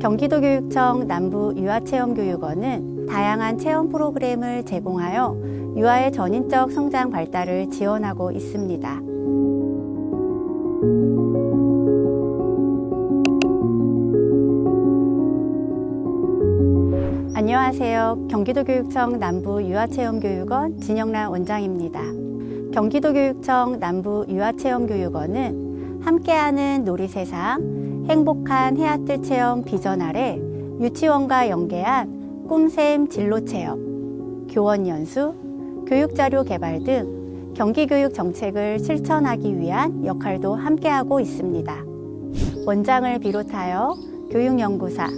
경기도교육청 남부 유아체험교육원은 다양한 체험 프로그램을 제공하여 유아의 전인적 성장 발달을 지원하고 있습니다. 안녕하세요. 경기도교육청 남부 유아체험교육원 진영란 원장입니다. 경기도교육청 남부 유아체험교육원은 함께하는 놀이세상, 행복한 해아뜰 체험 비전 아래 유치원과 연계한 꿈샘 진로 체험, 교원 연수, 교육자료 개발 등 경기교육 정책을 실천하기 위한 역할도 함께하고 있습니다. 원장을 비롯하여 교육연구사,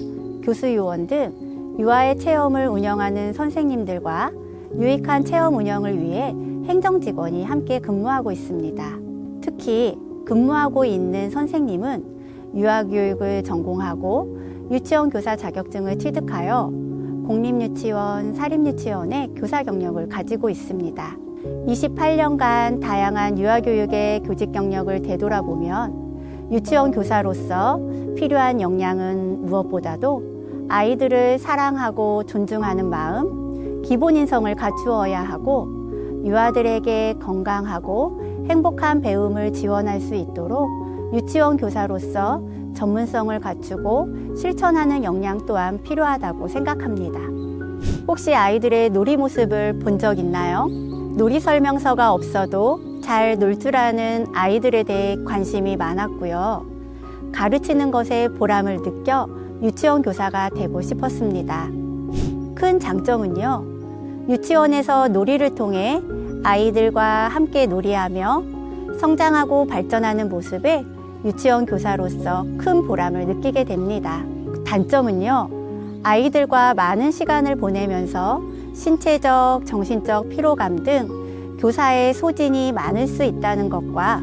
교수요원 등 유아의 체험을 운영하는 선생님들과 유익한 체험 운영을 위해 행정 직원이 함께 근무하고 있습니다. 특히 근무하고 있는 선생님은 유아교육을 전공하고 유치원 교사 자격증을 취득하여 공립유치원, 사립유치원의 교사 경력을 가지고 있습니다. 28년간 다양한 유아교육의 교직 경력을 되돌아보면 유치원 교사로서 필요한 역량은 무엇보다도 아이들을 사랑하고 존중하는 마음, 기본 인성을 갖추어야 하고 유아들에게 건강하고 행복한 배움을 지원할 수 있도록 유치원 교사로서 전문성을 갖추고 실천하는 역량 또한 필요하다고 생각합니다. 혹시 아이들의 놀이 모습을 본 적 있나요? 놀이 설명서가 없어도 잘 놀 줄 아는 아이들에 대해 관심이 많았고요. 가르치는 것에 보람을 느껴 유치원 교사가 되고 싶었습니다. 큰 장점은요, 유치원에서 놀이를 통해 아이들과 함께 놀이하며 성장하고 발전하는 모습에 유치원 교사로서 큰 보람을 느끼게 됩니다. 단점은요, 아이들과 많은 시간을 보내면서 신체적, 정신적 피로감 등 교사의 소진이 많을 수 있다는 것과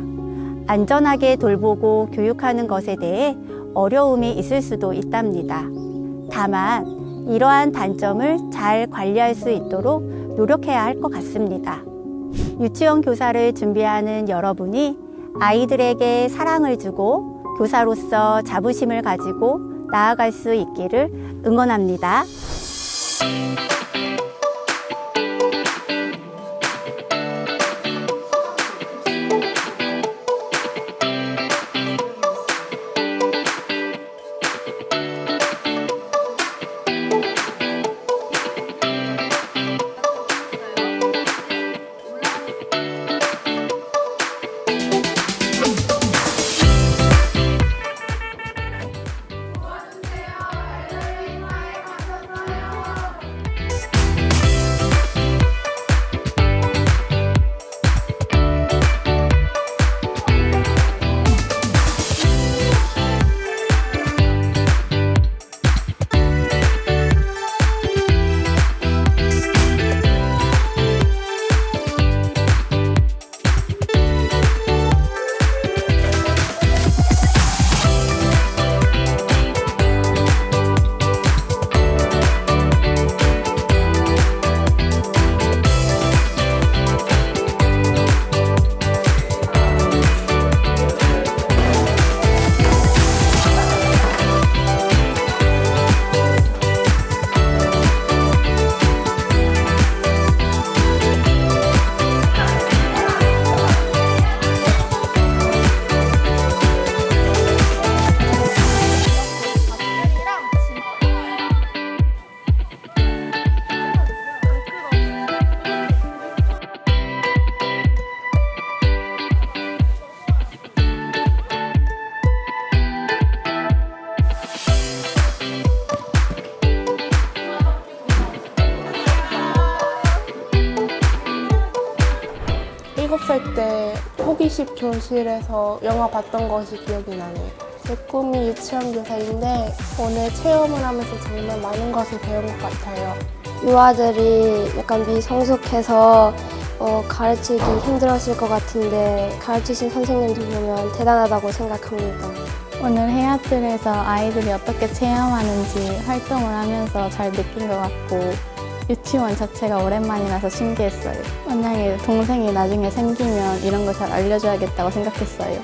안전하게 돌보고 교육하는 것에 대해 어려움이 있을 수도 있답니다. 다만 이러한 단점을 잘 관리할 수 있도록 노력해야 할 것 같습니다. 유치원 교사를 준비하는 여러분이 아이들에게 사랑을 주고 교사로서 자부심을 가지고 나아갈 수 있기를 응원합니다. 일곱 살때 호기심 교실에서 영화 봤던 것이 기억이 나네요. 제 꿈이 유치원 교사인데 오늘 체험을 하면서 정말 많은 것을 배운 것 같아요. 유아들이 약간 미성숙해서 어, 가르치기 힘들었을 것 같은데 가르치신 선생님들 보면 대단하다고 생각합니다. 오늘 해아틀에서 아이들이 어떻게 체험하는지 활동을 하면서 잘 느낀 것 같고 유치원 자체가 오랜만이라서 신기했어요. 만약에 동생이 나중에 생기면 이런 거 잘 알려줘야겠다고 생각했어요.